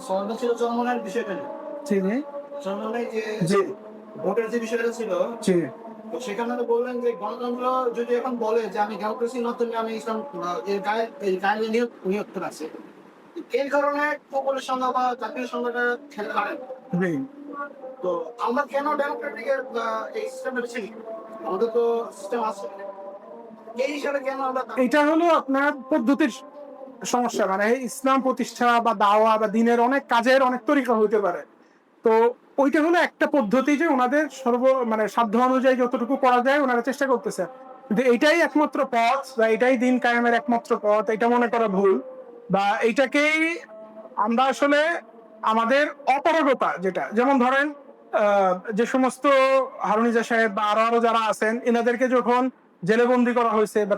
সমাধান ছিল চরমনের বিষয়টা নিয়ে। জি জি। যে জি। ভোটের যে বিষয়টা ছিল জি। তো সেখানে তো বললেন যে গণতন্ত্র যদি এখন বলে যে আমি ডেমোক্রেসির মাধ্যমে আমি ইসলাম এর গায়ে এই গায়ে নিয়োগ নিয়োগ আছে এর কারণে সকলের সংখ্যা বা জাতীয় সংখ্যাটা খেলে পারে তো আমরা কেন ডেমোক্রেটিকের এই সিস্টেমটা বেছে আমাদের তো সিস্টেম আছে। এই হিসাবে কেন আমরা এটা হলো আপনার পদ্ধতির সমস্যা মানে ইসলাম প্রতিষ্ঠা বা দাওয়া বা দিনের অনেক কাজের অনেক তরিকা হইতে পারে। তো ওইটা হলো একটা পদ্ধতি যে ওনাদের সর্ব মানে সাধ্য অনুযায়ী যতটুকু করা যায় ওনারা চেষ্টা করতেছে। কিন্তু এটাই একমাত্র পথ বা এটাই দিন কায়েমের একমাত্র পথ, এটা মনে করা ভুল। বা এইটাকেই আমরা আসলে আমাদের অপারগতা যেটা, যেমন ধরেন যে সমস্ত হারুনিজা সাহেব বা আরও আরও যারা আছেন, এনাদেরকে যখন জেলে বন্দি করা হয়েছে বা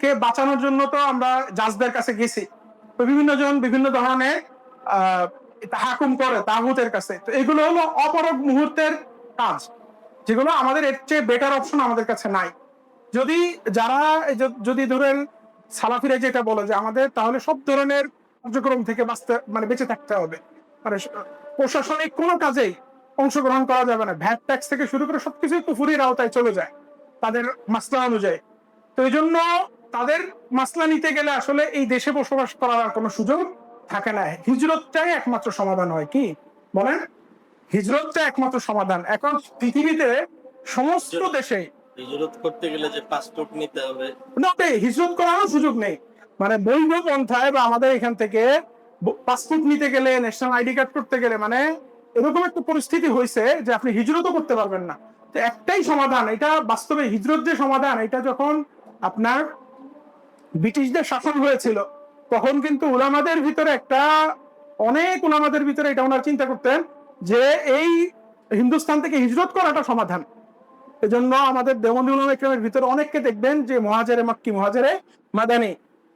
তাদেরকে বাঁচানোর জন্য তো আমরা জাজদের কাছে গেছি। তো বিভিন্ন জন বিভিন্ন ধরনের, আহ হাকুম করে তাগুতের কাছে। তো এগুলো হলো অপরগ মুহূর্তের কাজ, যেগুলো আমাদের এর চেয়ে বেটার অপশন আমাদের কাছে নাই। যদি যারা যদি ধরেন সালাফিরা যেটা বলে যে আমাদের তাহলে সব ধরনের কার্যক্রম থেকে বাঁচতে মানে বেঁচে থাকতে হবে। মানে প্রশাসনিক কোনো কাজেই অংশগ্রহণ করা যাবে না। ভ্যাট ট্যাক্স থেকে শুরু করে সবকিছুই কুফুরির আওতায় চলে যায় তাদের মাসলা অনুযায়ী। তো এই জন্য তাদের মাসলা নিতে গেলে আসলে এই দেশে বসবাস করার আর কোনো সুযোগ থাকে না। হিজরতটাই একমাত্র সমাধান হয় কি? বলেন। হিজরতটা একমাত্র সমাধান। এখন পৃথিবীতে সমস্ত দেশে হিজরত করতে গেলে যে পাসপোর্ট নিতে হবে। না হিজরত করারও সুযোগ নেই। মানে বৈধ পন্থায় বা আমাদের এখান থেকে পাসপোর্ট নিতে গেলে ন্যাশনাল আইডি কার্ড করতে গেলে মানে এরকম একটা পরিস্থিতি হয়েছে যে আপনি হিজরতও করতে পারবেন না। তো একটাই সমাধান এটা বাস্তবে হিজরত যে সমাধান এটা যখন আপনার ব্রিটিশদের শাসন হয়েছিল, তখন কিন্তু উলামাদের ভিতরে একটা, অনেক উলামাদের ভিতরে এটা ওনারা চিন্তা করতেন যে এই হিন্দুস্তান থেকে হিজরত করাটা সমাধান। এজন্য আমাদের দেওবন্দি উলামা ইকরামের ভিতরে অনেককে দেখবেন যে মহাজারে মক্কি, মহাজারে মাদানি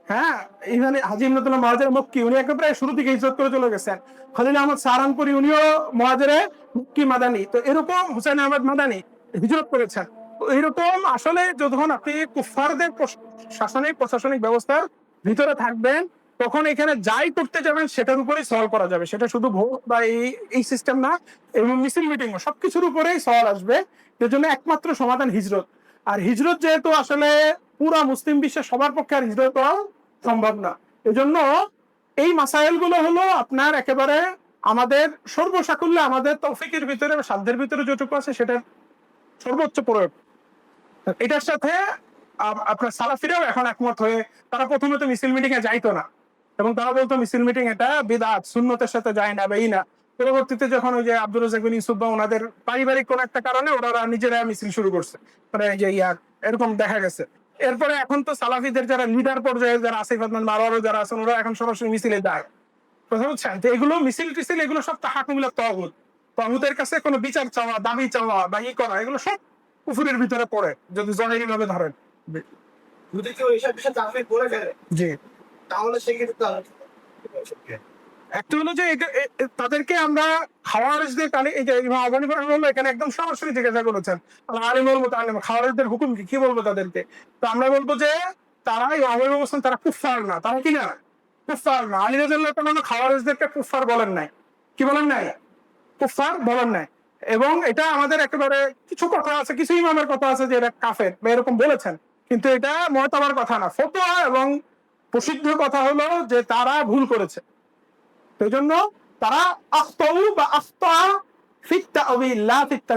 হ্যাঁ? এখানে হাজি ইমনাতুল্লাহ মহাজারে মক্কি, উনি একেবারে শুরু থেকে হিজরত করে চলে গেছেন। খলিল আহমদ সাহারানপুরি উনিও মহাজারে মক্কি, মাদানি। তো এরকম হুসেন আহমদ মাদানি হিজরত করেছেন। এইরকম আসলে যখন আপনি কুফারদের শাসনিক প্রশাসনিক ব্যবস্থার ভিতরে থাকবেন, তখন এখানে যাই করতে যাবেন সেটার উপরেই সলভ করা যাবে। সেটা শুধু ভোট বা এই এই সিস্টেম না, এবং মিছিল মিটিং সবকিছুর উপরেই সওয়াল আসবে। এর জন্য একমাত্র সমাধান হিজরত। আর হিজরত যেহেতু আসলে পুরা মুসলিম বিশ্বের সবার পক্ষে আর হিজরত করা সম্ভব না। এজন্য এই মাসাইলগুলো হলো আপনার একেবারে আমাদের সর্বসাকুল্যে আমাদের তৌফিকের ভিতরে সাধ্যের ভিতরে যেটুকু আছে সেটার সর্বোচ্চ প্রয়োগ। এটার সাথে আপনার সালাফিরাও এখন একমত হয়ে তারা প্রথমে তো মিছিল মিটিং এ যাইতো না। এবং তারা বলতো মিছিল মিটিং এটা বিদাত, সুন্নতের সাথে যায় না বা না পরবর্তীতে যখন ওই যে আব্দুল রাজাক বিন ইউসুফ বা ওনাদের পারিবারিক কোন একটা কারণে ওনারা নিজেরা মিছিল শুরু করছে। মানে এই যে ইয়ার এরকম দেখা গেছে। এরপরে এখন তো সালাফিদের যারা লিডার পর্যায়ে যারা আসিফ আদমান আরও যারা আছেন, ওরা এখন সরাসরি মিছিলে যায়। কথা বুঝছেন তো এগুলো মিছিল টিছিল, এগুলো সব তাহাকুমিলা তহবুত তহবুতের কাছে কোনো বিচার চাওয়া, দাবি চাওয়া বা ই করা, এগুলো সব কুফুরের ভিতরে পড়ে যদি জহিরি ভাবে ধরেন। যদি কেউ এইসব বিষয়ে করে ফেলে জি। তাহলে সেক্ষেত্রে একটা হলো যে তাদেরকে আমরা খাওয়ারিজদের কানে এই যে এখানে একদম সরাসরি জিজ্ঞাসা করেছেন। আল আলিমুল মুতাআল্লিম খাওয়ারিজদের হুকুম কি? কি বলব তাদেরকে? তো আমরা বলব যে তারা এই আবু বলছেন তারা কুফার না। তারা কি না? কুফার না। আলী রাদিয়াল্লাহু তাআলা খাওয়ারিজদেরকে কুফার বলেন নাই। কি বলেন নাই? কুফার বলেন নাই। এবং এটা আমাদের একেবারে কিছু কথা আছে, কিছু ইমামের কথা আছে যে এরা কাফের, বা এরকম বলেছেন। কিন্তু এটা মহতাবার কথা না, ফতোয়া এবং প্রসিদ্ধ কথা হলো যে তারা ভুল করেছে। সেই জন্য তারা আখতাউ বা আখতা ফিত তাউইল লা ফিত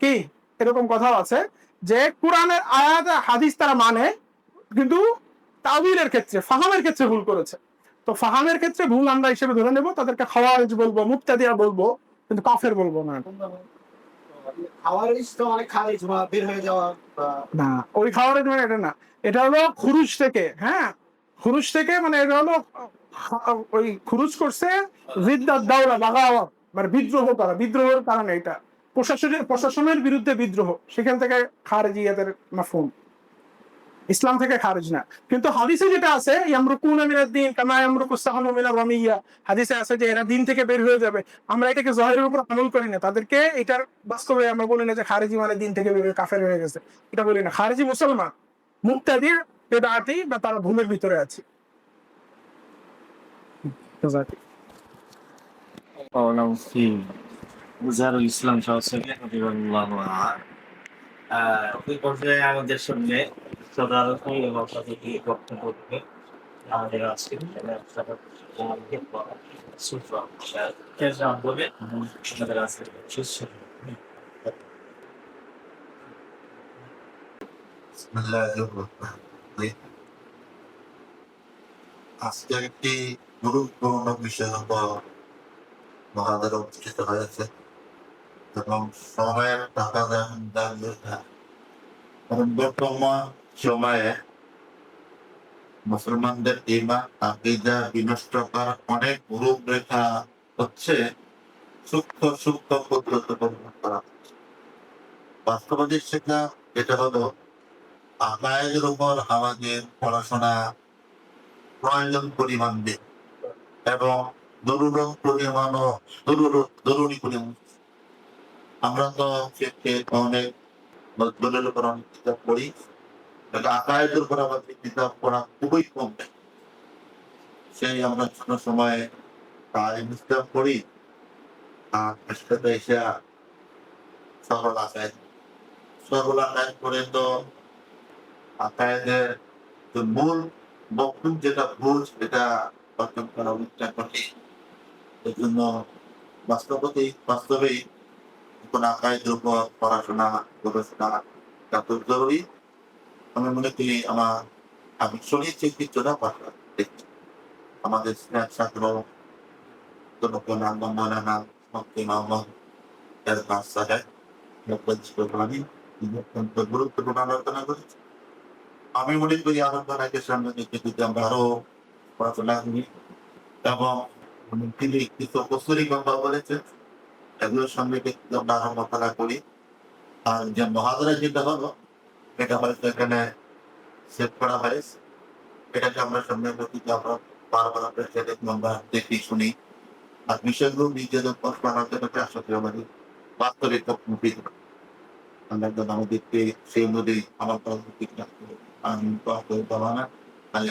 কি? এরকম কথাও আছে যে কোরআনের আয়াত, হাদিস তারা মানে কিন্তু তাউইলের ক্ষেত্রে, ফাহামের ক্ষেত্রে ভুল করেছে। তো ফাহামের ক্ষেত্রে ভুল আমরা হিসেবে ধরে নেব, তাদেরকে খাওয়ারিজ বলব মুক্তাদিয়া বলব। কিন্তু কাফের বলব না। না, ওই এটা না। এটা হলো থেকে হ্যাঁ? থেকে মানে এটা হলো, ওই করছে জিদ্দাত দাওলা, বাগাওয়া। মানে বিদ্রোহ করা, বিদ্রোহের কারণে এটা। প্রশাসনের প্রশাসনের বিরুদ্ধে বিদ্রোহ। সেখান থেকে খারেজিয়াদের মাফহুম ইসলাম থেকে খারিজ না। কিন্তু হাদিসে যেটা আছে হাদিসে আছে যে এরা দিন থেকে বের হয়ে যাবে। আমরা এটাকে জহরের উপর আমল করি না। তাদেরকে এটার বাস্তবে আমরা বলি না যে খারিজি মানে দিন থেকে বের হয়ে কাফের হয়ে গেছে। এটা বলি না। খারিজি মুসলমান, মুক্তাদির বেদাতি বা তারা ভূমির ভিতরে আছে। ইসলাম সহ ওই পর্যায়ে আমাদের সঙ্গে সদারকি এবং সাথী বক্তব্য দেবে আমাদের আজকে সুফা কেজাম বলে আমাদের আজকে সুস্থ বিসমিল্লাহিররহমানিররহিম। সময়ে মুসলমানদের ইমান আকিদা বিনষ্ট করার অনেক রূপরেখা হচ্ছে সূক্ষ্ম সূক্ষ্ম পদ্ধতি বর্ণনা করা বাস্তবাদী শেখা এটা হলো আকায়ের উপর আমাদের পড়াশোনা প্রয়োজন পরিমাণ দিন এবং জরুরত পরিমাণ ও জরুরত পরিমাণ আমরা তো অনেক দলের উপর অনেক পড়ি। আকায়েদের উপর আমাদের কিতাব পড়া খুবই কম। সেই আমরা ছোট সময়ে আর এসে সরল সরল করে তো আকায়েদের মূল যেটা অর্জন করা কঠিন। বাস্তবেই কোন উপর পড়াশোনা, গবেষণা এত জরুরি। আমি মনে করি আমার আমি কিছুটা ভাষা দেখছি আমাদের স্নেহ ছাত্র মৌলানা তিনি অত্যন্ত গুরুত্বপূর্ণ আলোচনা করেছে আমি মনে করি আলোচনাকে সামনে নিতে যদি আমরা আরও পড়াশোনা করি, এবং তিনি কিছু কস্তুরি কথা বলেছেন, এগুলোর কিন্তু আমরা আরও করি, আর যে মহাদারা যেটা হলো এটা হয়তো এখানে সেভ করা হয়েছে এটাকে আমরা সামনে গতিতে আমরা বারবার আপনার আমরা দেখি, শুনি। আর বিষয়গুলো নিজেদের পথ বানাতে পারতে আশা করি আমাদের বাস্তবিক মুখী আমরা একদম আমাদেরকে সেই অনুযায়ী আমার পরবর্তী আমি তো আপনার না, তাহলে